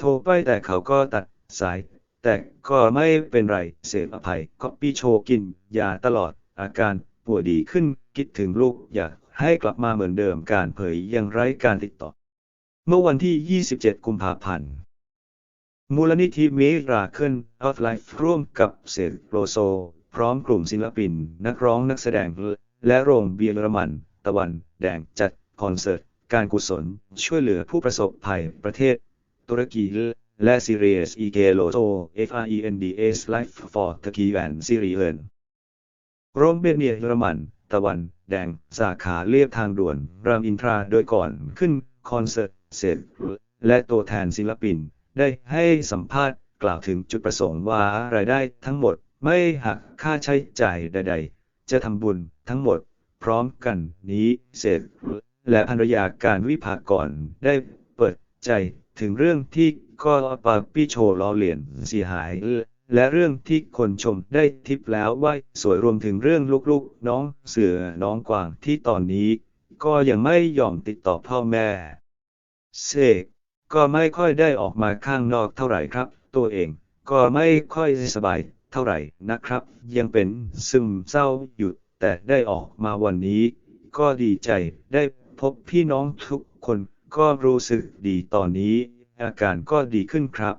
โทรไปแต่เขาก็ตัดสาย แต่ก็ไม่เป็นไรเสียอภัยก็ปีโชกินยาตลอดอาการปวยดีขึ้นคิดถึงลูกอยากให้กลับมาเหมือนเดิมการเผยยังไร้การติดต่อ เมื่อวันที่ 27 กุมภาพันธ์มูลนิธิมิราเคิลออฟไลฟ์ร่วมกับเซกโลโซ พร้อมกลุ่มศิลปิน นักร้องนักแสดง และโรงเบียร์มัน ตะวัน แดงจัดคอนเสิร์ต การกุศล ช่วยเหลือผู้ประสบภัยประเทศ ตุรกีและซีเรียสอีเกโลโซ F R E N D S Life for Turkey and Syria โรงเบียร์เยอรมัน ตะวัน แดง สาขาเลียบทางด่วน รามอินทราโดยก่อนขึ้น คอนเสิร์ต เสร็จ และตัวแทนศิลปิน ได้ให้สัมภาษณ์กล่าวถึงจุดประสงค์ว่ารายได้ทั้งหมดไม่หักค่าใช้จ่ายใด ๆ จะทำบุญทั้งหมด พร้อมกันนี้เสร็จ และภรรยาการวิภากรได้เปิดใจ ถึงเรื่องที่ก็ปาปี้โชว์ล้อเลียนเสียหาย และเรื่องที่คนชมได้ทิปแล้วว่าสวยรวมถึงเรื่องลูกๆ น้องเสือน้องกวางที่ตอนนี้ ก็ยังไม่ยอมติดต่อพ่อแม่ เสกก็ไม่ค่อยได้ออกมาข้างนอกเท่าไหร่ครับ ตัวเองก็ไม่ค่อยสบายเท่าไหร่นะครับ ยังเป็นซึมเศร้าอยู่แต่ได้ออกมาวันนี้ ก็ดีใจได้พบพี่น้องทุกคน ก็รู้สึกดีตอนนี้ อาการก็ดีขึ้นครับ